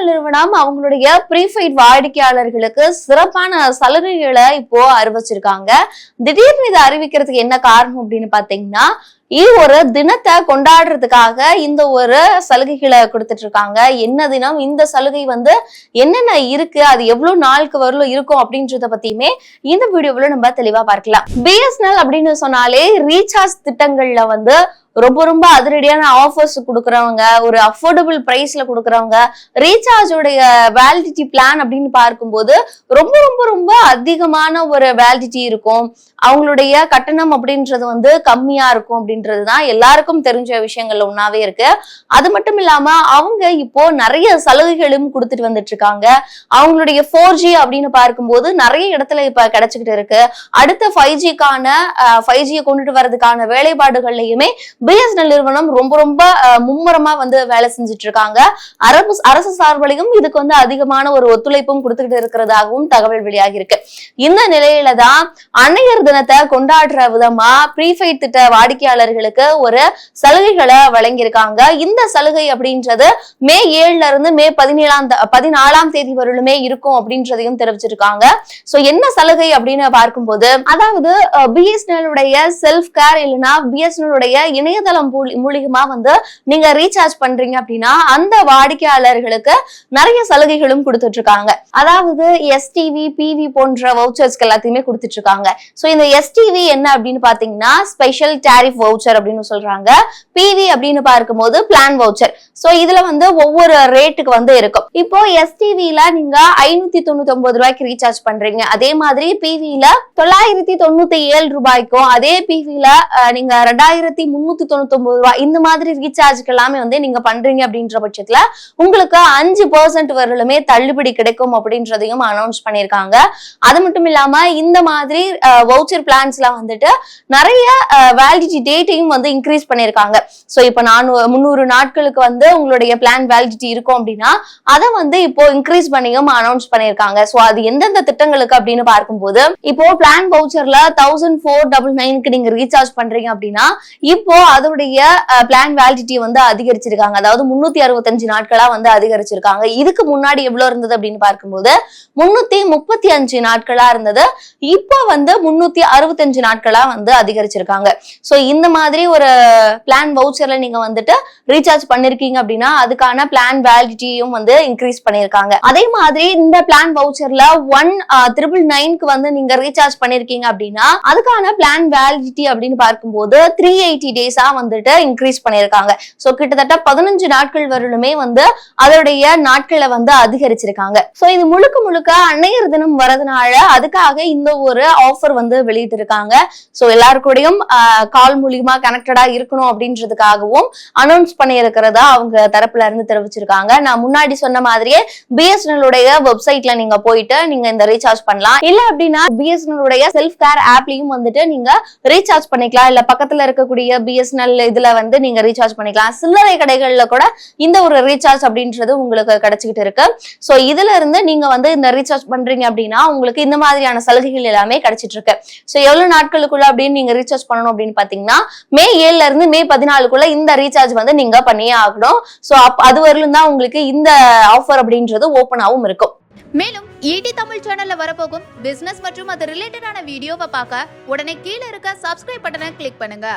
BSNL நிறுவனம் அவங்களுடைய prepaid வாடிக்கையாளர்களுக்கு சிறப்பான சலுகைகளை இப்போ அறிவிச்சிருக்காங்க. திடீர்னு இதை அறிவிக்கிறதுக்கு என்ன காரணம் அப்படின்னு பாத்தீங்கன்னா இது ஒரு தினத்தை கொண்டாடுறதுக்காக இந்த ஒரு சலுகைகளை கொடுத்துட்டு இருக்காங்க. என்ன தினம் இந்த சலுகை வந்து என்னென்ன இருக்கு அது எவ்வளவு நாளுக்கு வரலும் இருக்கும் அப்படின்றத பத்தியுமே இந்த வீடியோவில் நம்ம தெளிவா பார்க்கலாம். பிஎஸ்என்எல் அப்படின்னு சொன்னாலே ரீசார்ஜ் திட்டங்கள்ல வந்து ரொம்ப ரொம்ப அதிரடியான ஆஃபர்ஸ் கொடுக்குறவங்க ஒரு அஃபோர்டபுள் ப்ரைஸ்ல கொடுக்குறவங்க ரீசார்ஜோடைய வேலிடிட்டி பிளான் அப்படின்னு பார்க்கும்போது ரொம்ப ரொம்ப ரொம்ப அதிகமான ஒரு வேலிடிட்டி இருக்கும். அவங்களுடைய கட்டணம் அப்படின்றது வந்து கம்மியா இருக்கும் அப்படின்றது தான் எல்லாருக்கும் தெரிஞ்ச விஷயங்கள்ல ஒன்னாவே இருக்கு. அது மட்டும் இல்லாம அவங்க இப்போ நிறைய சலுகைகளும் கொடுத்துட்டு வந்துட்டு இருக்காங்க அவங்களுடைய ஃபோர் ஜி அப்படின்னு பார்க்கும்போது நிறைய இடத்துல இப்ப கிடைச்சிக்கிட்டு இருக்கு. அடுத்த ஃபைவ் ஜிக்கான ஃபைவ் ஜியை கொண்டுட்டு வர்றதுக்கான வேலைப்பாடுகள்லயுமே பிஎஸ்என்எல் நிறுவனம் ரொம்ப ரொம்ப மும்முரமா வந்து வேலை செஞ்சுட்டு இருக்காங்க அரசு அரசு சார்பிலையும் இதுக்கு வந்து அதிகமான ஒரு ஒத்துழைப்பும் கொடுத்துக்கிட்டு இருக்கிறதாகவும் தகவல் வெளியாகி இருக்கு இந்த நிலையில தான் அன்னையர் தினத்தை கொண்டாடுற விதமா ப்ரீபெய்ட் திட்ட வாடிக்கையாளர்களுக்கு ஒரு சலுகைகளை வழங்கியிருக்காங்க. இந்த சலுகை அப்படின்றது மே ஏழுல இருந்து மே பதினேழாம் பதினாலாம் தேதி வரலுமே இருக்கும் அப்படின்றதையும் தெரிவிச்சிருக்காங்க. சோ என்ன சலுகை அப்படின்னு பார்க்கும்போது அதாவது பிஎஸ்என்எல் உடைய செல்ஃப் கேர் இல்லைன்னா பிஎஸ்என்எல் உடைய இணையதளம் மூலியமா வந்து நீங்க ரீசார்ஜ் பண்றீங்க அப்படின்னா அந்த வாடிக்கையாளர்களுக்கு நிறைய சலுகைகளும் கொடுத்துட்டு இருக்காங்க அதாவது எஸ்டிவி பிவி போன்ற வவுச்சர்ஸ்க்கு எல்லாத்தையுமே கொடுத்துட்டு இருக்காங்க ஸோ இந்த எஸ்டிவி என்ன அப்படின்னு பாத்தீங்கன்னா ஸ்பெஷல் டேரிஃப் வவுச்சர் அப்படின்னு சொல்றாங்க. பிவி அப்படின்னு பார்க்கும்போது பிளான் வவுச்சர் ஸோ இதுல வந்து ஒவ்வொரு ரேட்டுக்கு வந்து இருக்கும். இப்போ எஸ்டிவில நீங்க ஐநூத்தி தொண்ணூத்தி ஒன்பது ரூபாய்க்கு ரீசார்ஜ் பண்றீங்க. அதே மாதிரி பிவில தொள்ளாயிரத்தி தொண்ணூத்தி ஏழு ரூபாய்க்கும் அதே பிவில நீங்க ரெண்டாயிரத்தி முன்னூத்தி தொண்ணூத்தி ஒன்பது ரூபாய். இந்த மாதிரி ரீசார்ஜ்க்கு எல்லாமே வந்து நீங்க பண்றீங்க அப்படின்ற பட்சத்துல உங்களுக்கு அஞ்சு பர்சன்ட் வரலுமே தள்ளுபடி கிடைக்கும் அப்படின்றதையும் அனௌன்ஸ் பண்ணியிருக்காங்க. அது மட்டும் இல்லாம இந்த மாதிரி வவுச்சர் பிளான்ஸ்ல வந்துட்டு நிறைய வேலிடிட்டி டேட்டையும் வந்து இன்க்ரீஸ் பண்ணியிருக்காங்க. ஸோ இப்போ நானூ முந்நூறு நாட்களுக்கு வந்து உங்களுடைய பிளான் வேலிடிட்டி இருக்கும் அப்படின்னா அதை வந்து இப்போ இன்க்ரீஸ் பண்ணியும் அனௌன்ஸ் பண்ணியிருக்காங்க. ஸோ அது எந்தெந்த திட்டங்களுக்கு அப்படின்னு பார்க்கும்போது இப்போ பிளான் வவுச்சர்ல தௌசண்ட் ஃபோர் டபுள் நைனுக்கு நீங்க ரீசார்ஜ் பண்றீங்க அப்படின்னா இப்போ அதோடைய பிளான் வேலிடிட்டி வந்து அதிகரிச்சிருக்காங்க. அதாவது முன்னூத்தி அறுபத்தஞ்சு நாட்களா வந்து அதிகரிச்சிருக்காங்க. இதுக்கு முன்னாடி எவ்வளவு இருந்தது அப்படின்னு பார்க்கும்போது முன்னூத்தி முப்பத்தி அஞ்சு நாட்களா இருந்தது. இப்போ வந்து முன்னூத்தி அறுபத்தஞ்சு நாட்களா வந்து அதிகரிச்சிருக்காங்க. ஸோ இந்த மாதிரி ஒரு பிளான் வவுச்சர்ல நீங்க வந்துட்டு ரீசார்ஜ் பண்ணிருக்கீங்க அப்படின்னா அதுக்கான பிளான் வேலிடிட்டியும் வந்து இன்க்ரீஸ் பண்ணிருக்காங்க. அதே மாதிரி இந்த பிளான் வவுச்சர்ல ஒன் ட்ரிபிள் நைன்க்கு வந்து நீங்க ரீசார்ஜ் பண்ணிருக்கீங்க அப்படின்னா அதுக்கான பிளான் வேலிடிட்டி அப்படின்னு பார்க்கும்போது த்ரீ எயிட்டி டேஸ் வந்துட்டு இன்க்ரீஸ் பண்ணிருக்காங்க சோ கிட்டத்தட்ட பதினஞ்சு நாட்கள் வரலுமே வந்து அதோடைய நாட்களை வந்து அதிகரிச்சிருக்காங்க. சோ இது முழுக்க முழுக்க அன்னையர் தினம் வரதுனால அதுக்காக இந்த ஒரு ஆஃபர் வந்து வெளியிட்டு இருக்காங்க சோ எல்லாருக்கூடயும் கால் மூலியமா கனெக்டடா இருக்கணும் அப்படின்றதுக்காகவும் அனௌன்ஸ் பண்ணியிருக்கிறதா அவங்க தரப்புல இருந்து தெரிவிச்சிருக்காங்க. நான் முன்னாடி சொன்ன மாதிரியே பிஎஸ்என்எல் உடைய வெப்சைட்ல நீங்க போயிட்டு நீங்க இந்த ரீசார்ஜ் பண்ணலாம். இல்ல அப்படின்னா பிஎஸ்என்எல் உடைய செல்ஃப் கேர் ஆப்லயும் வந்துட்டு நீங்க ரீசார்ஜ் பண்ணிக்கலாம். இல்ல பக்கத்துல இருக்கக்கூடிய பிஎஸ் பிஎஸ்என்எல் இதுல வந்து நீங்க ரீசார்ஜ் பண்ணிக்கலாம். சில்லறை கடைகள்ல கூட இந்த ஒரு ரீசார்ஜ் அப்படின்றது உங்களுக்கு கிடைச்சிக்கிட்டு இருக்கு. சோ இதுல இருந்து நீங்க வந்து இந்த ரீசார்ஜ் பண்றீங்க அப்படின்னா உங்களுக்கு இந்த மாதிரியான சலுகைகள் எல்லாமே கிடைச்சிட்டு இருக்கு. சோ எவ்வளவு நாட்களுக்குள்ள அப்படின்னு நீங்க ரீசார்ஜ் பண்ணணும் அப்படின்னு பாத்தீங்கன்னா மே ஏழுல இருந்து மே பதினாலுக்குள்ள இந்த ரீசார்ஜ் வந்து நீங்க பண்ணியே ஆகணும். சோ அப் அது வரலும் தான் உங்களுக்கு இந்த ஆஃபர் அப்படின்றது ஓப்பனாவும் இருக்கும். மேலும் ஈடி தமிழ் சேனல்ல வரப்போகும் பிசினஸ் மற்றும் அது ரிலேட்டடான வீடியோவை பார்க்க உடனே கீழே இருக்க சப்ஸ்கிரைப் பட்டனை கிளிக் பண்ணுங்க.